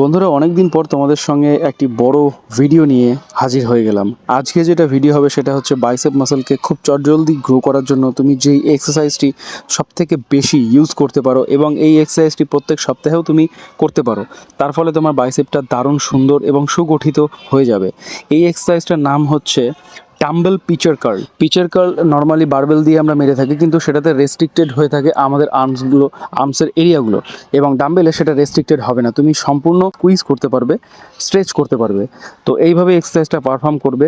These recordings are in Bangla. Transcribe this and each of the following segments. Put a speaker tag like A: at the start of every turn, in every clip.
A: বন্ধুরা অনেক দিন পর তোমাদের সঙ্গে একটি বড় ভিডিও নিয়ে হাজির হয়ে গেলাম। আজকে যেটা ভিডিও হবে সেটা হচ্ছে বাইসেপ মাসেলকে খুব চটজলদি গ্রো করার জন্য তুমি যেই এক্সারসাইজটি সব থেকে বেশি ইউজ করতে পারো এবং এই এক্সারসাইজটি প্রত্যেক সপ্তাহেও তুমি করতে পারো, তার ফলে তোমার বাইসেপটা দারুণ সুন্দর এবং সুগঠিত হয়ে যাবে। এই এক্সারসাইজটার নাম হচ্ছে dumbbell preacher curl. Preacher curl normally barbell দিয়ে আমরা মেরে থাকি, কিন্তু সেটাতে রেস্ট্রিক্টেড হয়ে থাকে আমাদের আর্মসগুলো আর্মসের এরিয়াগুলো এবং ডাম্বেলে সেটা রেস্ট্রিক্টেড হবে না। তুমি সম্পূর্ণ কুইজ করতে পারবে স্ট্রেচ করতে পারবে। তো এইভাবে এক্সারসাইজটা পারফর্ম করবে,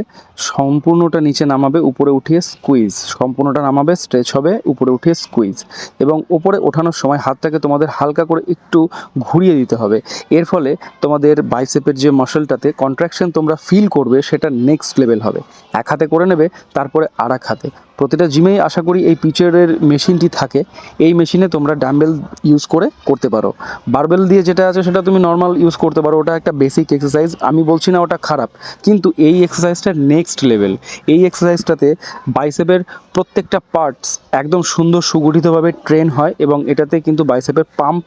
A: সম্পূর্ণটা নিচে নামাবে, উপরে উঠিয়ে স্কুইজ সম্পূর্ণটা নামাবে স্ট্রেচ হবে, উপরে উঠিয়ে স্কুইজ এবং উপরে ওঠানোর সময় হাতটাকে তোমাদের হালকা করে একটু ঘুরিয়ে দিতে হবে। এর ফলে তোমাদের বাইসেপের যে মাসেলটাতে কন্ট্রাকশন তোমরা ফিল করবে, সেটা নেক্সট লেভেল হবে। এক হাতে করে নেবে, তারপরে আর এক হাতে। প্রতিটা জিমেই আশা করি এই পিচারের মেশিনটি থাকে। এই মেশিনে তোমরা ডাম্বেল ইউজ করে করতে পারো। বারবেল দিয়ে যেটা আছে সেটা তুমি নর্মাল ইউজ করতে পারো। ওটা একটা বেসিক এক্সারসাইজ আমি বলছি না ওটা খারাপ। কিন্তু এই এক্সারসাইজটা নেক্সট লেভেল এই এক্সারসাইজটাতে বাইসেপের প্রত্যেকটা পার্টস একদম সুন্দর সুগঠিতভাবে ট্রেন হয় এবং এটাতে কিন্তু বাইসেপের পাম্প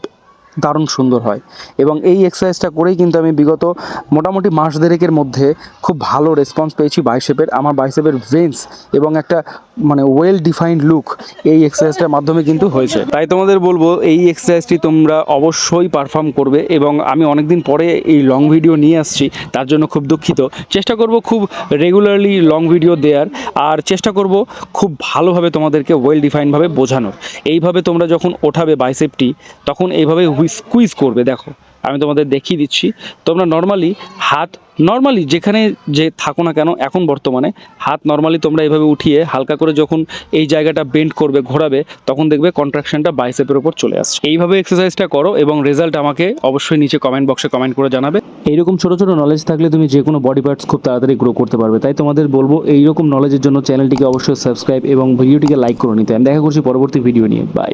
A: দারুণ সুন্দর হয়। এবং এই এক্সারসাইজটা করেই কিন্তু আমি বিগত মোটামুটি মাস দেড়েকের মধ্যে খুব ভালো রেসপন্স পেয়েছি বাইসেপের আমার বাইসেপের ভেন্স এবং একটা মানে ওয়েল ডিফাইন্ড লুক এই এক্সারসাইজটার মাধ্যমে কিন্তু হয়েছে। তাই তোমাদের বলব, এই এক্সারসাইজটি তোমরা অবশ্যই পারফর্ম করবে এবং আমি অনেকদিন পরে এই লং ভিডিও নিয়ে আসছি, তার জন্য খুব দুঃখিত। চেষ্টা করব খুব রেগুলারলি লং ভিডিও দেওয়ার আর চেষ্টা করব খুব ভালোভাবে তোমাদেরকে ওয়েল ডিফাইনভাবে বোঝানোর। এইভাবে তোমরা যখন ওঠাবে বাইসেপটি তখন এইভাবে স্কুইজ করবে, দেখো। আমি তোমাদের দেখিয়ে দিচ্ছি। তোমরা নর্মালি হাত নর্মালি যেখানে যে থাকো না কেন, এখন বর্তমানে হাত নর্মালি তোমরা এইভাবে উঠিয়ে হালকা করে যখন এই জায়গাটা বেন্ড করবে, ঘোরাবে, তখন দেখবে কন্ট্রাকশনটা বাইসেপের উপর চলে আসছে। এইভাবে এক্সারসাইজটা করো এবং রেজাল্ট আমাকে অবশ্যই নিচে কমেন্ট বক্সে কমেন্ট করে জানাবে। এইরকম ছোটো ছোটো নলেজ থাকলে তুমি যে কোনো বডি পার্টস খুব তাড়াতাড়ি গ্রো করতে পারবে। তাই তোমাদের বলব, এইরকম নলেজের জন্য চ্যানেলটিকে অবশ্যই সাবস্ক্রাইব এবং ভিডিওটিকে লাইক করে নিতে। আমি দেখা করছি পরবর্তী ভিডিও নিয়ে। বাই